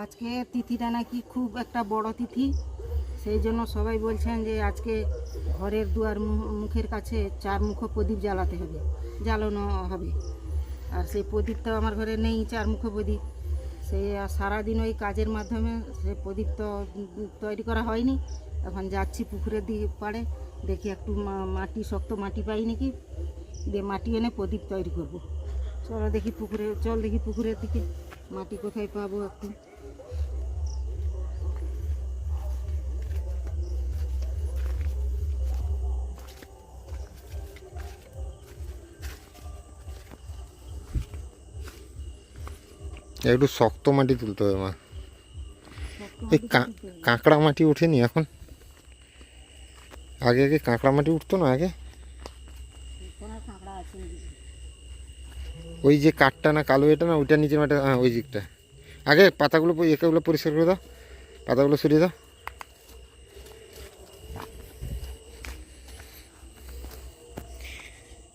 আজকে তিথিটা নাকি খুব একটা বড় তিথি। সেই জন্য সবাই বলছেন যে আজকে ঘরের দুয়ার মুখের কাছে চার মুখ প্রদীপ জ্বালাতে হবে, জ্বালানো হবে। আর সেই প্রদীপ তো আমার ঘরে নেই চার মুখ প্রদীপ আর সারাদিন ওই কাজের মাধ্যমে সে প্রদীপ তো তৈরি করা হয়নি। এখন যাচ্ছি পুকুরের দিকে পাড়ে, দেখি একটু মাটি, শক্ত মাটি পাই নাকি? দিয়ে মাটি এনে প্রদীপ তৈরি করব। চলো দেখি পুকুরে, চল দেখি পুকুরের দিকে, মাটি কোথায় পাবো একটু। একটু শক্ত মাটি তুলতে হবে মা। এই। কাঁকড়া মাটি ওঠেনি এখন? আগে আগে কাঁকড়া মাটি উঠতো না আগে? ওই যে কাঠটা না কালো এটা না ওইটা নিচের মাটি হ্যাঁ ওই দিকটা। আগে পাতাগুলো একেগুলো পরিষ্কার করে দাও। পাতাগুলো সরিয়ে দাও।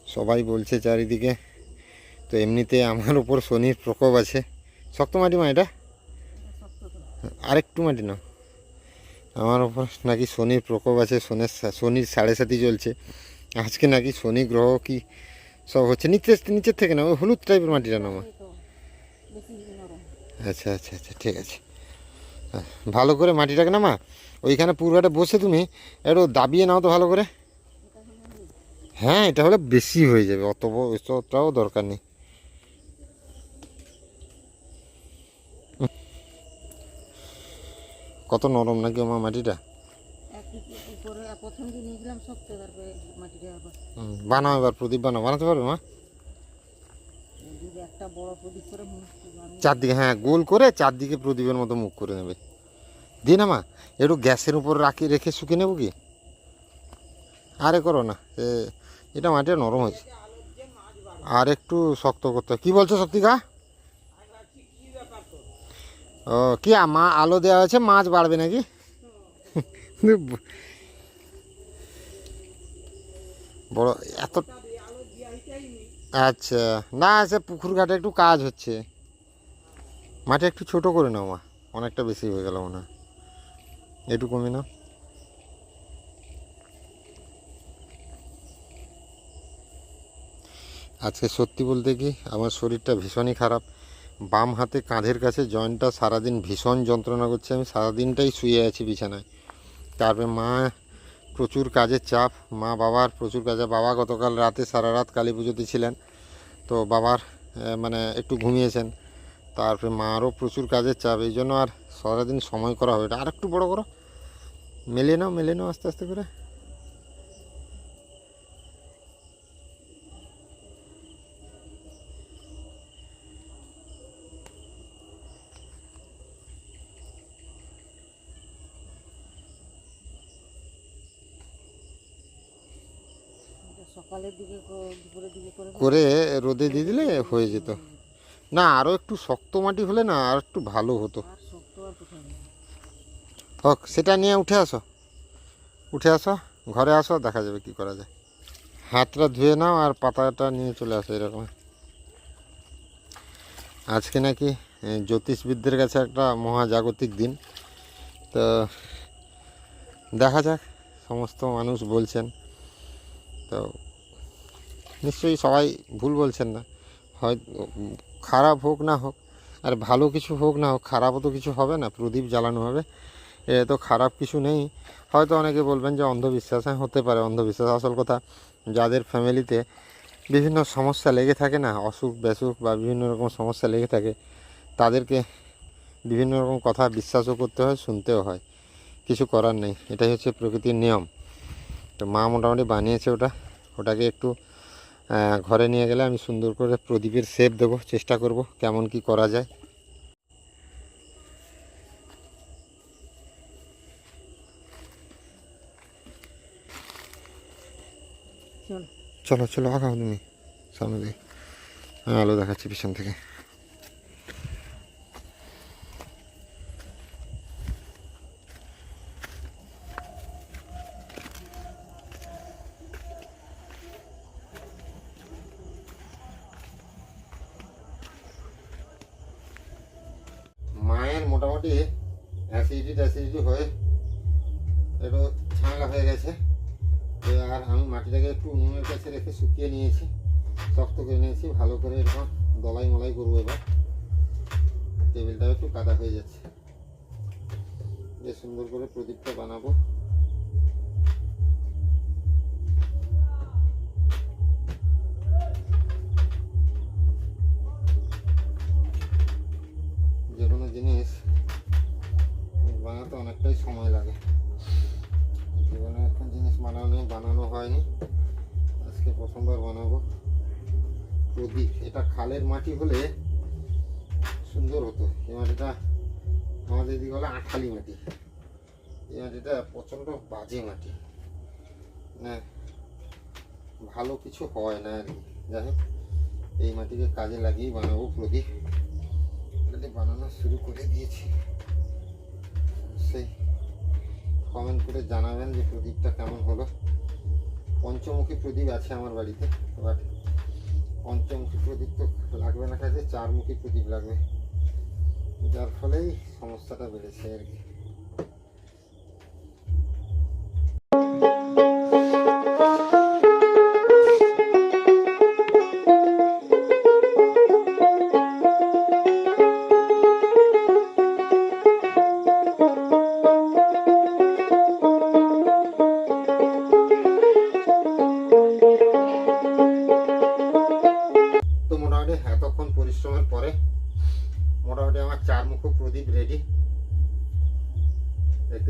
সবাই বলছে চারিদিকে। তো এমনিতে আমার উপর শনির প্রকোপ আছে। শক্ত মাটি মা এটা? আরেকটু মাটি নাও। আমার ওপর নাকি শনির প্রকোপ আছে শনির শনির সাড়ে সাথী চলছে। আজকে নাকি শনি গ্রহ কি সব হচ্ছে? নিচে, নিচের থেকে না ওই হলুদ টাইপের মাটিটা নরম আচ্ছা আচ্ছা আচ্ছা ঠিক আছে। ভালো করে মাটিটাকে নামা। ওইখানে পুরোটা বসে তুমি একটু দাবিয়ে নাও তো ভালো করে। হ্যাঁ এটা হলে বেশি হয়ে যাবে। অত অতটাও দরকার নেই। কত নরম নাকি আমার মাটিটা? দিন বানাও এবার, প্রদীপ বানাও, বানাতে পারবে মা? চারদিকে হ্যাঁ গোল করে চারদিকে প্রদীপের মতো মুখ করে নেবে। দিয়ে না মা, একটু গ্যাসের উপর রাখি, রেখে শুকিয়ে নেব কি? আরে করো না এটা মাটিটা নরম হয়েছে। আর একটু শক্ত করতে। কি বলছো শক্তিকা? ও, কি মা আলো দেওয়া হয়েছে, মাছ বাড়বে নাকি? বড়, এত আচ্ছা না, সে পুকুর ঘাটে একটু কাজ হচ্ছে। মাটি একটু ছোট করে নাও, মা। অনেকটা বেশি হয়ে গেল মনে হয়। একটু কমে নাও। আজকে সত্যি বলতে কি, আমার শরীরটা ভীষণই খারাপ। বাম হাতে কাঁধের কাছে জয়েন্টটা সারাদিন ভীষণ যন্ত্রণা করছে, আমি সারাদিনটাই শুয়ে আছি বিছানায়। তারপরে মা প্রচুর কাজের চাপ, মা বাবার প্রচুর কাজে, বাবা গতকাল রাতে সারা রাত কালী পুজোতে ছিলেন, তো বাবার মানে একটু ঘুমিয়েছেন। তারপরে মারও প্রচুর কাজের চাপ এই জন্য আর সারাদিন সময় করা হবে আর একটু বড় করো, মেলে নাও মেলে নাও আস্তে আস্তে করে এটা সকালের দিকে দুপুরের দিকে করে করে রোদে দিয়ে দিলে হয়ে যেত। না আরও একটু শক্ত মাটি হলে না আর একটু ভালো হতো। হোক সেটা নিয়ে উঠে আসো। উঠে আসো ঘরে আসো দেখা যাবে কি করা যায়। হাতটা ধুয়ে নাও আর পাতাটা নিয়ে চলে আসো এরকম। আজকে নাকি জ্যোতিষবিদদের কাছে একটা মহাজাগতিক দিন। তো দেখা যাক সমস্ত মানুষ বলছেন। তো নিশ্চয়ই সবাই ভুল বলছেন না। হয় খারাপ হোক না হোক, আর ভালো কিছু হোক না হোক, খারাপও তো কিছু হবে না, প্রদীপ জ্বালানো হবে। এ তো খারাপ কিছু নেই। হয়তো অনেকে বলবেন যে অন্ধবিশ্বাস হ্যাঁ হতে পারে। অন্ধবিশ্বাস আসল কথা, যাদের ফ্যামিলিতে বিভিন্ন সমস্যা লেগে থাকে না, অসুখ বেসুখ বা বিভিন্ন রকম সমস্যা লেগে থাকে, তাদেরকে বিভিন্ন রকম কথা বিশ্বাসও করতে হয়, শুনতেও হয়। কিছু করার নেই। এটাই হচ্ছে প্রকৃতির নিয়ম। তো মা মোটামুটি বানিয়েছে ওটা। ওটাকে একটু ঘরে নিয়ে গেলে আমি সুন্দর করে প্রদীপের সেপ দেবো চেষ্টা করব কেমন কি করা যায়। চলো। চলো আগাও তুমি। সামনে দিয়ে। আলো দেখাচ্ছি পিছন থেকে। মোটামুটি অ্যাসিডিটি ট্যাসিডিটি হয়ে একটু ছাঁকা হয়ে গেছে। আর আমি মাটিটাকে একটু উনুনের কাছে রেখে শুকিয়ে নিয়েছি, শক্ত করে নিয়েছি, ভালো করে এরকম দলাই মলাই করব এবার। টেবিলটাও একটু কাদা হয়ে যাচ্ছে। বেশ সুন্দর করে প্রদীপটা বানাবো। হয়নি। আজকে প্রথমবার বানাবো। প্রদীপ, এটা খালের মাটি হলে সুন্দর হতো। এই মাটিটা আমাদের এদিকে হলো আঠালি মাটি। এই মাটিটা প্রচণ্ড বাজে মাটি। না ভালো কিছু হয় না আর কি। যাই এই মাটিকে কাজে লাগিয়ে বানাবো প্রদীপ। অলরেডি বানানো শুরু করে দিয়েছি। সেই কমেন্ট করে জানাবেন যে প্রদীপটা কেমন হলো। পঞ্চমুখী প্রদীপ আছে আমার বাড়িতে, এবার পঞ্চমুখী প্রদীপ তো লাগবে না কাজে, চারমুখী প্রদীপ লাগবে। যার ফলেই সমস্যাটা বেড়েছে আর কি।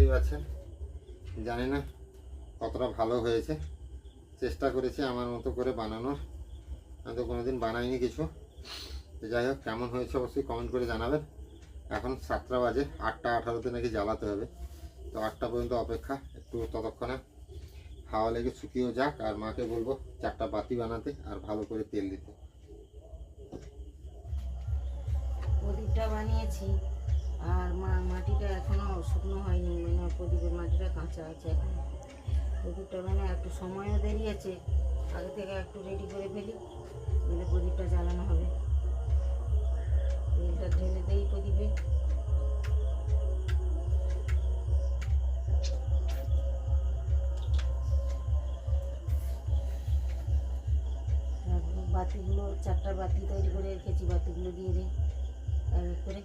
দেখতেই পাচ্ছেন জানি না, কতটা ভালো হয়েছে। চেষ্টা করেছি আমার মতো করে বানানোর। আমি তো কোনোদিন বানাইনি কিছু। যাই হোক, কেমন হয়েছে অবশ্যই কমেন্ট করে জানাবেন। এখন সাতটা বাজে, আটটা আঠারোতে নাকি জ্বালাতে হবে। তো আটটা পর্যন্ত অপেক্ষা, একটু ততক্ষণে হাওয়া লেগে শুকিয়েও যাক, আর মাকে বলব চারটা বাতি বানাতে আর ভালো করে তেল দিতে। বানিয়েছি। আর মা, মাটিটা এখনও শুকনো হয়নি মানে প্রদীপের মাটিটা কাঁচা আছে এখন। প্রদীপটা মানে একটু সময়ও দেরি আছে, আগে থেকে একটু রেডি করে ফেলি মানে প্রদীপটা জ্বালানো হবে। তেলটা ঢেলে দেই প্রদীপে। বাতিগুলো, চারটা বাতি তৈরি করে রেখেছি, বাতিগুলো দিয়ে দিই। করে।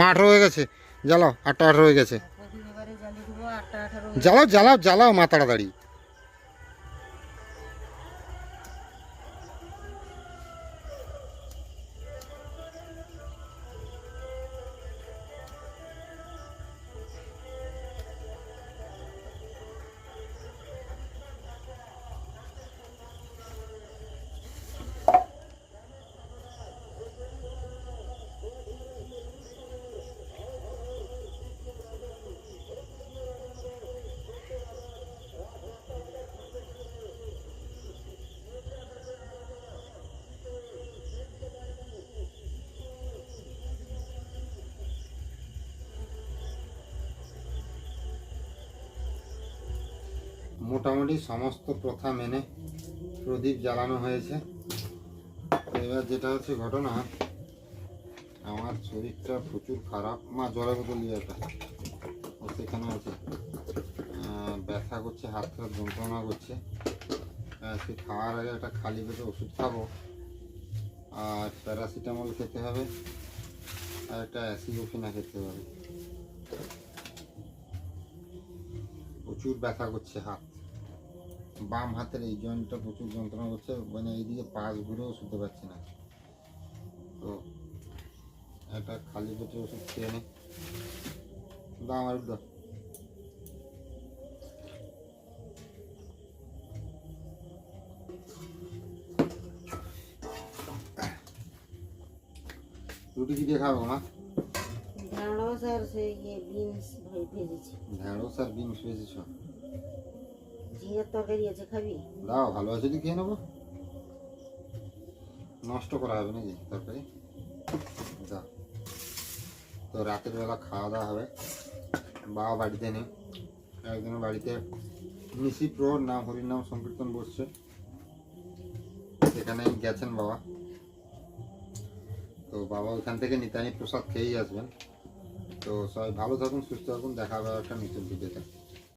মা আঠারো হয়ে গেছে। জ্বালাও আটটা আঠারো হয়ে গেছে। জ্বালাও জ্বালাও জ্বালাও মা তাড়াতাড়ি। মোটামুটি সমস্ত প্রথা মেনে প্রদীপ জ্বালানো হয়েছে। এবার যেটা হচ্ছে ঘটনা, আমার শরীরটা প্রচুর খারাপ। মা, জলের বোতল ও সেখানে আছে। ব্যথা করছে, হাত হাত যন্ত্রণা করছে। সে খাওয়ার আগে একটা খালি পেটে ওষুধ খাব। আর প্যারাসিটামল খেতে হবে। আর একটা অ্যাসিডোফিনা খেতে হবে। প্রচুর ব্যথা করছে হাত। বাম হাতের এই জয়েন্টটা প্রচুর যন্ত্রণা করছে মানে এইদিকে পাশ ঘুরেও শুতে পারছি না। তো একটা খালি পেটে ওষুধ খেয়ে নে। দাও আমার দাও রুটি কি দিয়ে খাব মা? ঢেঁড়স আর সেই ইয়ে বিনস ভাই ভেজেছি। ঢেঁড়স আর বিনস ভেজেছ? ঝিঙের তরকারি আছে, খাবি? দাও, ভালো আছে যদি খেয়ে নেব। নষ্ট করা হবে নাকি তরকারি? দাও তো রাতের বেলা খাওয়া দাওয়া হবে। বাবা বাড়িতে নেই। একজনের বাড়িতে নিশি প্রহর নাম, হরির নাম সংকীর্তন বসছে। সেখানে গেছেন বাবা। তো বাবা ওইখান থেকে নিতানি প্রসাদ খেয়েই আসবেন। তো সবাই ভালো থাকুন, সুস্থ থাকুন। দেখা হবে একটা নতুন ভিডিওতে।